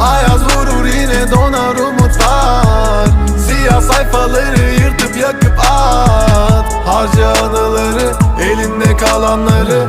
Ayaz vurur yine donar umutlar. Siyah sayfaları yırtıp yakıp at. Harca anıları elinde kalanları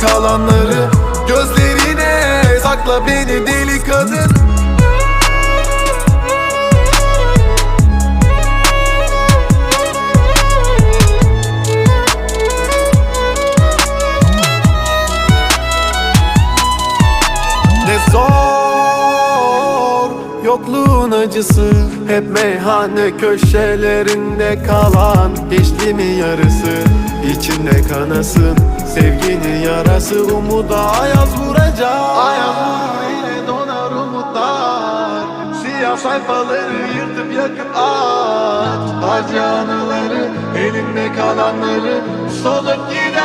kalanları Gözlerine sakla beni deli kadın Yokluğun acısı Hep meyhane köşelerinde kalan Geçti yarısı. İçinde kanasın Sevginin yarası. Umuda ayaz vuracak. Ayaz vurur yine donar umutlar. Siyah sayfaları yırtıp yakıp at Harca anıları elinde kalanları Solup gider